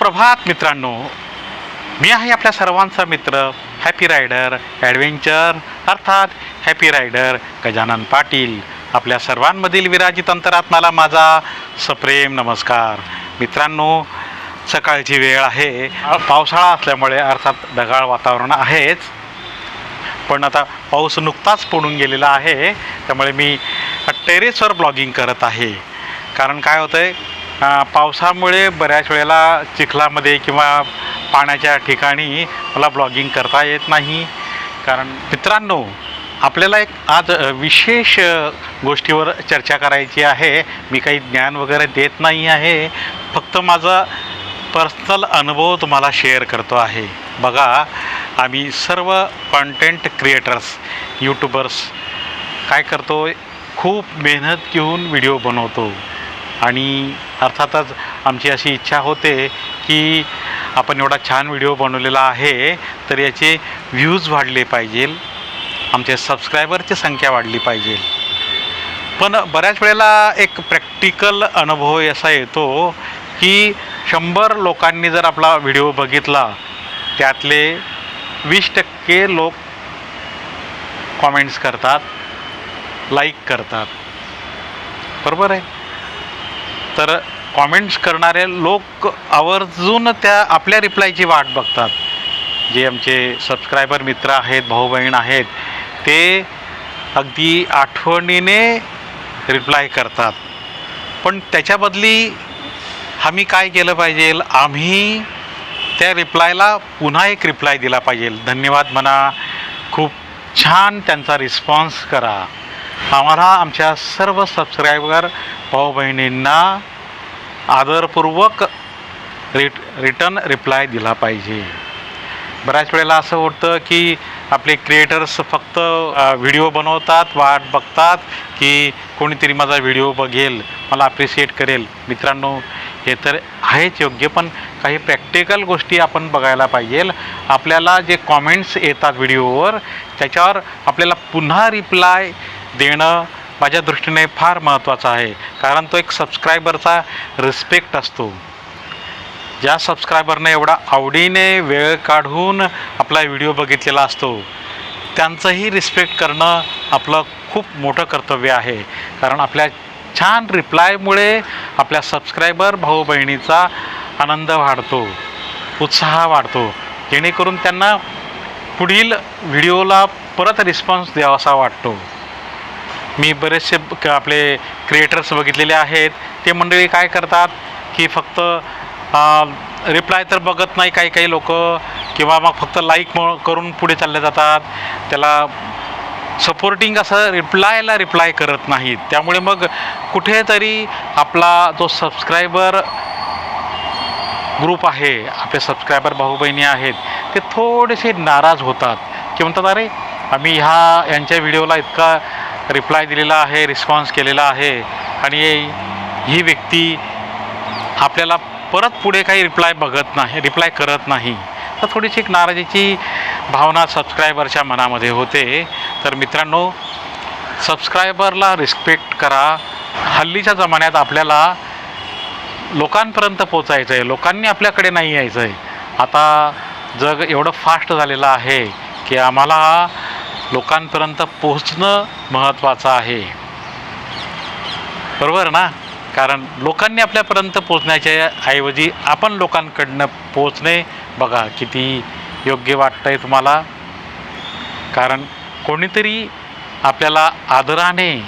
सुप्रभात मित्रांनो. मी आहे आपल्या सर्वांचा मित्र हॅपी रायडर ॲडव्हेंचर अर्थात हॅपी रायडर गजानन पाटील. आपल्या सर्वांमधील विराजित अंतरात्माला माझा सप्रेम नमस्कार. मित्रांनो सकाळची वेळ आहे. पावसाळा असल्यामुळे अर्थात ढगाळ वातावरण आहेच. पण आता पाऊस नुकताच पडून गेलेला आहे. त्यामुळे मी टेरेसवर ब्लॉगिंग करत आहे. कारण काय होतं आहे पावसामुळे बऱ्याच वेळेला चिखलामध्ये किंवा पाण्याच्या ठिकाणी मला ब्लॉगिंग करता येत नाही. कारण मित्रांनो आपल्याला एक आज विशेष गोष्टीवर चर्चा करायची आहे. मी काही ज्ञान वगैरे देत नाही आहे. फक्त माझा पर्सनल अनुभव तुम्हाला शेअर करतो आहे. बघा आम्ही सर्व कॉन्टेंट क्रिएटर्स यूट्यूबर्स काय करतो खूप मेहनत घेऊन व्हिडिओ बनवतो. आणि अर्थातच आमची अशी इच्छा होते की आपण एवढा छान व्हिडिओ बनवलेला आहे तर याचे व्ह्यूज वाढले पाहिजे आमच्या सबस्क्रायबरची संख्या वाढली पाहिजे. पण बऱ्याच वेळेला एक प्रॅक्टिकल अनुभव असा येतो की शंभर लोकांनी जर आपला व्हिडिओ बघितला त्यातले वीस टक्के लोक कॉमेंट्स करतात लाईक करतात. बरोबर आहे? तर कॉमेंट्स करणारे लोक आवर्जून त्या आपल्या रिप्लायची वाट बघतात. जे आमचे सबस्क्रायबर मित्र आहेत भाऊ बहीण आहेत ते अगदी आठवणीने रिप्लाय करतात. पण त्याच्या बदली आम्ही काय केलं पाहिजे? आम्ही त्या रिप्लायला पुन्हा एक रिप्लाय दिला पाहिजे. धन्यवाद म्हणा. खूप छान त्यांचा रिस्पॉन्स करा. आम्हाला आमच्या सर्व सबस्क्रायबर भाऊ बहिणींना आदरपूर्वक रिट रिटर्न रिप्लाय दिला पाहिजे. बऱ्याच वेळेला असं होतं की आपले क्रिएटर्स फक्त व्हिडिओ बनवतात वाट बघतात की कोणीतरी माझा व्हिडिओ बघेल मला अप्रिशिएट करेल. मित्रांनो हे तर आहेच योग्य पण काही प्रॅक्टिकल गोष्टी आपण बघायला पाहिजे. आपल्याला जे कॉमेंट्स येतात व्हिडिओवर त्याच्यावर आपल्याला पुन्हा रिप्लाय देणं माझ्या दृष्टीने फार महत्त्वाचं आहे. कारण तो एक सबस्क्रायबरचा रिस्पेक्ट असतो. ज्या सबस्क्रायबरने एवढा आवडीने वेळ काढून आपला व्हिडिओ बघितलेला असतो त्यांचंही रिस्पेक्ट करणं आपलं खूप मोठं कर्तव्य आहे. कारण आपल्या छान रिप्लायमुळे आपल्या सबस्क्रायबर भाऊ बहिणीचा आनंद वाढतो उत्साह वाढतो. जेणेकरून त्यांना पुढील व्हिडिओला परत रिस्पॉन्स द्यावासा वाटतो. मी बरेचसे क- आपले क्रिएटर्स बघितलेले आहेत. ते मंडळी काय करतात की फक्त रिप्लाय तर बघत नाही काही काही लोक किंवा मग फक्त लाईक म करून पुढे चालले जातात. त्याला सपोर्टिंग असं रिप्लायला रिप्लाय करत नाहीत. त्यामुळे मग कुठेतरी आपला जो सबस्क्रायबर ग्रुप आहे आपले सबस्क्रायबर भाऊ बहिणी आहेत ते थोडेसे नाराज होतात. की म्हणतात अरे आम्ही ह्या यांच्या व्हिडिओला इतका रिप्लाय दिलेला आहे रिस्पॉन्स केलेला आहे. आणि ही व्यक्ती आपल्याला परत पुढे काही रिप्लाय बघत नाही रिप्लाय करत नाही. तर थोडीशी एक नाराजीची भावना सबस्क्रायबरच्या मनामध्ये होते. तर मित्रांनो सबस्क्रायबरला रिस्पेक्ट करा. हल्लीच्या जमान्यात आपल्याला लोकांपर्यंत पोचायचं आहे लोकांनी आपल्याकडे नाही यायचं आहे आता जग एवढं फास्ट झालेलं आहे की आम्हाला लोकांपर्यंत पोहोचणं महत्त्वाचं आहे. बरोबर ना? कारण लोकांनी आपल्यापर्यंत पोचण्याच्या ऐवजी आपण लोकांकडनं पोचणे बघा किती योग्य वाटतं आहे तुम्हाला. कारण कोणीतरी आपल्याला आदराने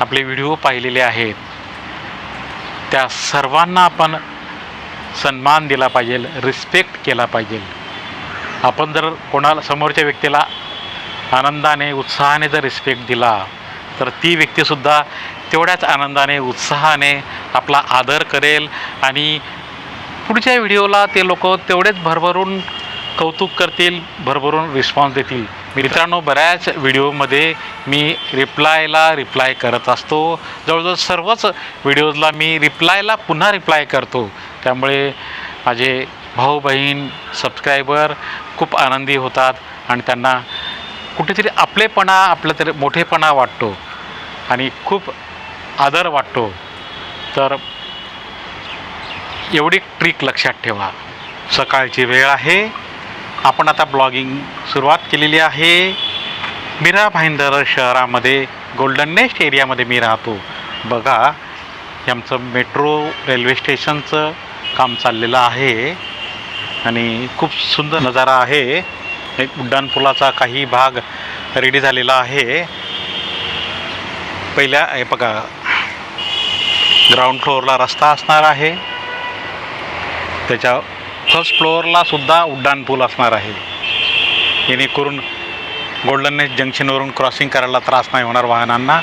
आपले व्हिडिओ पाहिलेले आहेत. त्या सर्वांना आपण सन्मान दिला पाहिजे रिस्पेक्ट केला पाहिजे. आपण जर कोणाला समोरच्या व्यक्तीला आनंदाने उत्साहाने जर रिस्पेक्ट दिला तर ती व्यक्तीसुद्धा तेवढ्याच आनंदाने उत्साहाने आपला आदर करेल आणि पुढच्या व्हिडिओला ते लोक तेवढेच भरभरून कौतुक करतील भरभरून रिस्पॉन्स देतील. मित्रांनो बऱ्याच व्हिडिओमध्ये मी रिप्लायला रिप्लाय करत असतो. जवळजवळ सर्वच व्हिडिओजला मी रिप्लायला पुन्हा रिप्लाय करतो. त्यामुळे माझे भाऊ बहीण सबस्क्रायबर खूप आनंदी होतात आणि त्यांना कुठेतरी आपलेपणा आपलं तरी मोठेपणा वाटतो आणि खूप आदर वाटतो. तर एवढी ट्रिक लक्षात ठेवा. सकाळची वेळ आहे. आपण आता ब्लॉगिंग सुरुवात केलेली आहे. मीरा भाईंदर शहरामध्ये गोल्डन नेस्ट एरियामध्ये मी राहतो. बघा आमचं मेट्रो रेल्वे स्टेशनचं काम चाललेलं आहे. आणि खूप सुंदर नजारा आहे. एक उड्डाणपुलाचा काही भाग रेडी झालेला आहे. पहिल्या हे बघा ग्राउंड फ्लोअरला रस्ता असणार आहे. त्याच्या फर्स्ट फ्लोअरला सुद्धा उड्डाणपूल असणार आहे. जेणेकरून गोल्डन जंक्शनवरून क्रॉसिंग करायला त्रास नाही होणार वाहनांना.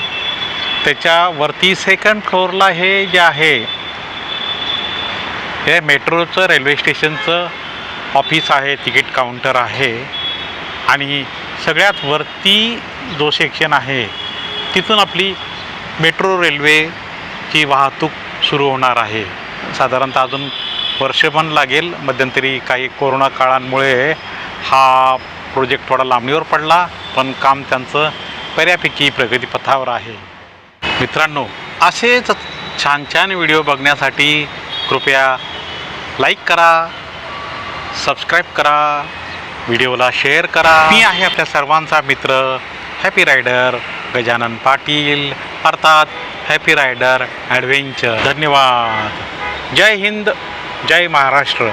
त्याच्यावरती सेकंड फ्लोअरला हे जे आहे हे मेट्रोचं रेल्वे स्टेशनचं ऑफिस आहे तिकीट काउंटर आहे. आणि सगळ्यात वरती जो सेक्शन आहे तिथून आपली मेट्रो रेल्वेची वाहतूक सुरू होणार आहे. साधारणतः अजून वर्ष पण लागेल मध्यंतरी काही कोरोना काळांमुळे हा प्रोजेक्ट थोडा लांबणीवर पडला पण काम त्यांचं बऱ्यापैकी प्रगतीपथावर आहे. मित्रांनो असेच छान छान व्हिडिओ बघण्यासाठी कृपया लाईक करा सबस्क्राईब करा व्हिडिओला शेअर करा. मी आहे आपल्या सर्वांचा मित्र हॅपी रायडर गजानन पाटील. अर्थात हॅपी रायडर ॲडव्हेंचर धन्यवाद. जय हिंद जय महाराष्ट्र.